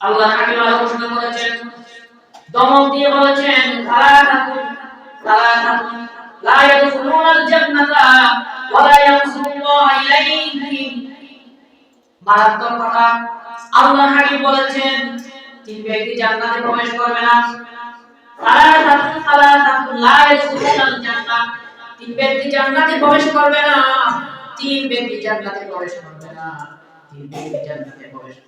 আল্লাহ হাকিম আরও ঘোষণা করেছেন দমক দিয়ে বলেছেন বলেছেন, তিন প্রবেশ করবে না। তিন ব্যক্তি জান্নাতে প্রবেশ করবে না। তিন ব্যক্তি জান্নাতে প্রবেশ করবে না। তিন ব্যক্তি জান্নাতে প্রবেশ করবে না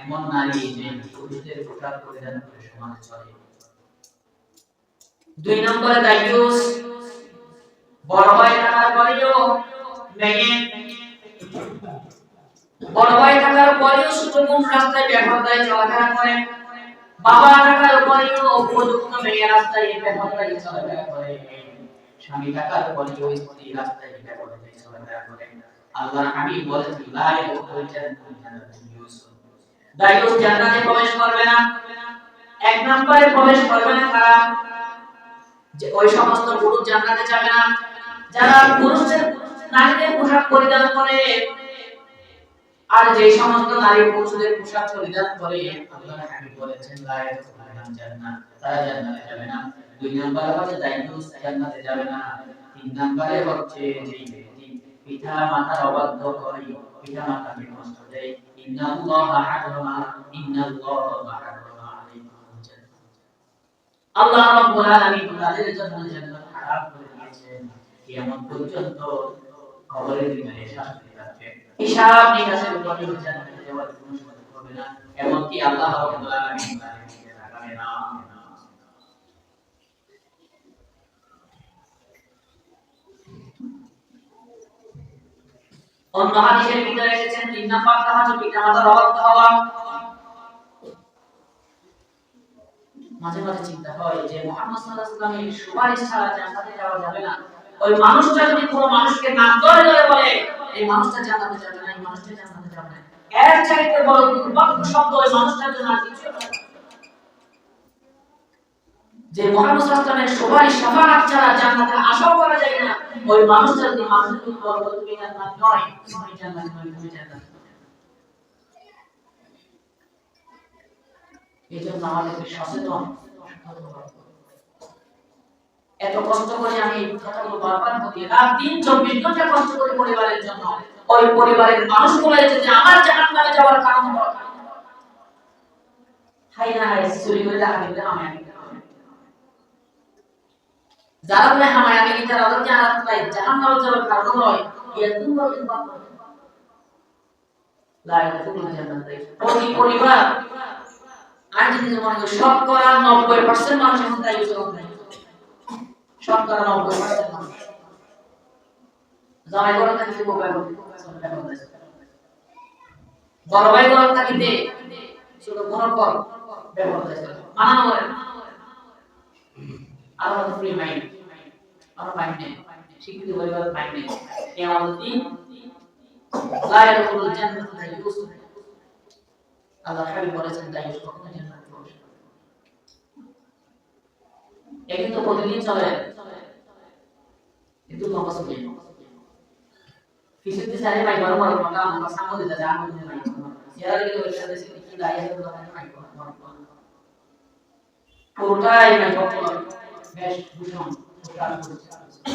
এমন নারী যে পুরুষদের পোশাক পরিধান করে সমাজে চলে। দুই নম্বরে দায়ুস বড় ভাই থাকার পরেও মেয়ে। বড় ভাই থাকার পরেও সুযোগুণ রাস্তায় বেপরদায় চলাফেরা করে। বাবা থাকার পরেও উপযুক্ত মেয়ে রাস্তায় বেপরদায় চলাফেরা করে। স্বামী থাকার পরেও স্ত্রী রাস্তায় বেপরদায় চলাফেরা করে। আল্লাহ হাবিব বলেছেন লা ইয়াদখুলুল জান্নাতা ইউসুফ দায়ুস জান্নাতে প্রবেশ করবে না। এক নম্বরে প্রবেশ করবে না তারা। যে ওই সমস্ত পুরুষ জান্নাতে যাবে না। যারা পুরুষের নারীদের পোশাক পরিধান করে, আর যে সমস্ত নারী পুরুষদের পোশাক পরিধান করে আল্লাহ হাবিব বলেছেন, লা ইয়াদখুলুল জান্নাত তারা জান্নাতে যাবে না। দুই নম্বরে হচ্ছে দায়ুস জান্নাতে যাবে না। তিন নম্বরে হচ্ছে যে পিতা মাতার অবাধ্য করে পিতা মাতাকে কষ্ট দেয় ইন্নাল্লাহা হারামা ইন্নাল্লাহা হারামা আলাইকুম আল্লাহ রাব্বুল আলামিন তাদের জন্য জান্নাত হারাম করে দিয়েছেন। কিয়ামত পর্যন্ত কবরের দিনে শাস্তি থাকবে হিসাব নিকাশের উপরে জান্নাতে যাওয়ার কোনো সুযোগ হবে না। এমনকি আল্লাহ রাব্বুল আলামিন তাদের তাকাবে না। অন্য হাদিসের ভিতরে এসেছেন, তিন নাম্বার কাজ পিতা মাতার অবাধ্য হওয়া। মাঝে মাঝে চিন্তা হয় যে, মোহাম্মদ সাল্লাল্লাহু আলাইহি ওয়াসাল্লামের সুপারিশ ছাড়া জান্নাতে যাওয়া যাবে না। ওই মানুষটা যদি কোনো মানুষকে নাম ধরে ধরে বলে, এই মানুষটা জান্নাতে যাবে না, এই মানুষটা জান্নাতে যাবে না। এর চাইতে বড় দুর্ভাগ্য শব্দ ওই মানুষটার জন্য আর কিছু না। যে ওয়াসাল্লামের সুপারিশ শাফাআত ছাড়া জান্নাতে আশাও করা যায় না, ওই মানুষটা যদি মানুষকে বলে তুমি জান্নাত নয়, তুমি জান্নাত নয়, তুমি জান্নাত আমাদেরকে সচেতন এত কষ্ট করে আমি কথাগুলো বারবার বলি, রাত দিন চব্বিশ ঘণ্টা কষ্ট করে পরিবারের জন্য, ওই পরিবারের যে আমার জাহান নামে যাওয়ার কারণ হাই না হাই, চুরি করে দিতে আমি আমি যারা বলে হামায় আমি কি তারা ওদেরকে আঘাত পাই জাহান নামে যাওয়ার কারণ লাগে খুবই জান্নাত প্রতি পরিবার আর যদি মনে করি, শতকরা নব্বই পার্সেন্ট মানুষ এখন তাই ইউজ করে। শতকরা নব্বই পার্সেন্ট মানুষ। জামাই ঘরে থাকিতে মোবাইল বড় ভাই ঘরে থাকিতে ছোট বোনের পর ব্যবহার করে। মানা করে। আর আমাদের ফ্রি মাইন্ড আমার মাইন্ড নেই শিক্ষিত পরিবার মাইন্ড নেই এই আমাদের দিন লাইল হলো জান্নাত আল্লাহ হাবিব বলেছেন তাই কখনো জান্নাতে প্রবেশ না। প্রতিদিন চলে। কিন্তু লম্বা চলে কিছু দিন সারে ভাই বড় বড় আমরা সামনে যা আমি নাই তো পুরোটাই médicos não votaram por